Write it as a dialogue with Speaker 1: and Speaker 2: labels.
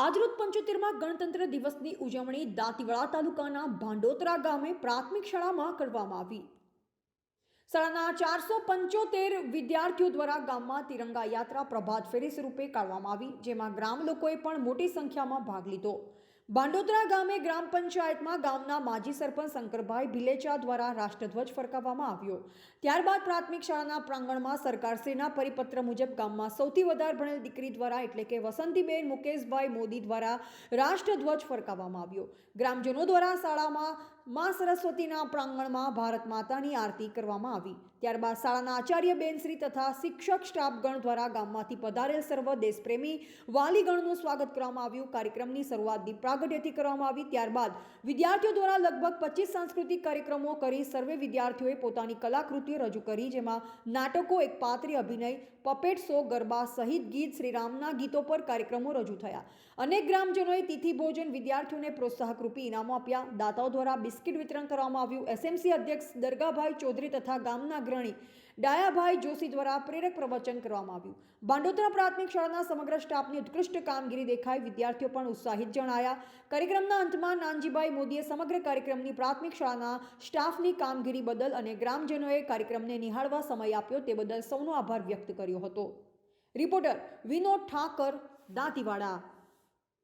Speaker 1: આજરોજ પંચોતેરમાં ગણતંત્ર દિવસની ઉજવણી દાંતીવાડા તાલુકાના ભાંડોતરા ગામે પ્રાથમિક શાળામાં કરવામાં આવી. શાળાના ચારસો પંચોતેર વિદ્યાર્થીઓ દ્વારા ગામમાં તિરંગા યાત્રા પ્રભાત ફેરી સ્વરૂપે કાઢવામાં આવી, જેમાં ગ્રામ લોકોએ પણ મોટી સંખ્યામાં ભાગ લીધો. ભાંડોદરા ગામે ગ્રામ પંચાયતમાં ગામના માજી સરપંચ શંકરભાઈ ભિલેચા દ્વારા રાષ્ટ્રધ્વજ ફરકાવવામાં આવ્યો. ત્યારબાદ પ્રાથમિક શાળાના પ્રાંગણમાં સરકારશ્રીના પરિપત્ર મુજબ ગામમાં સૌથી વધારે ભણેલ દીકરી દ્વારા એટલે કે વસંતીબેન મુકેશભાઈ મોદી દ્વારા રાષ્ટ્રધ્વજ ફરકાવવામાં આવ્યો. ગ્રામજનો દ્વારા શાળામાં મા સરસ્વતીના પ્રાંગણમાં ભારત માતાની આરતી કરવામાં આવી. ત્યારબાદ શાળાના આચાર્ય બેનશ્રી તથા શિક્ષક સ્ટાફગણ દ્વારા ગામમાંથી પધારેલ સર્વ દેશપ્રેમી વાલીગણનું સ્વાગત કરવામાં આવ્યું. કાર્યક્રમની શરૂઆત દીપ કરવામાં આવી. ત્યારબાદ વિદ્યાર્થીઓ દ્વારા લગભગ પચીસ સાંસ્કૃતિક કાર્યક્રમો કરી સર્વે વિદ્યાર્થીઓએ પોતાની કલાકૃતિઓ રજૂ કરી, જેમાં નાટકો, એક પાત્રી અભિનય પપેટ શો ગરબા સહિત ગીત શ્રીરામના ગીતો પર કાર્યક્રમો રજૂ થયા. અનેક ગ્રામજનોએ તિથિ ભોજન વિદ્યાર્થીઓને પ્રોત્સાહક રૂપી ઇનામો આપ્યા. દાતાઓ દ્વારા બિસ્કિટ વિતરણ કરવામાં આવ્યું. એસએમસી અધ્યક્ષ દરગાભાઈ ચૌધરી તથા ગામના અગ્રણી ડાયાભાઈ જોશી દ્વારા પ્રેરક પ્રવચન કરવામાં આવ્યું. બાંડોદરા પ્રાથમિક શાળાના સમગ્ર સ્ટાફની ઉત્કૃષ્ટ કામગીરી દેખાઈ. વિદ્યાર્થીઓ પણ ઉત્સાહિત જણાયા. કાર્યક્રમના અંતમાં નાનજીભાઈ મોદીએ સમગ્ર કાર્યક્રમની પ્રાથમિક શાળાના સ્ટાફની કામગીરી બદલ અને ગ્રામજનોએ કાર્યક્રમને નિહાળવા સમય આપ્યો તે બદલ સૌનો આભાર વ્યક્ત કર્યો હતો. રિપોર્ટર વિનોદ ઠાકર, દાંતીવાડા.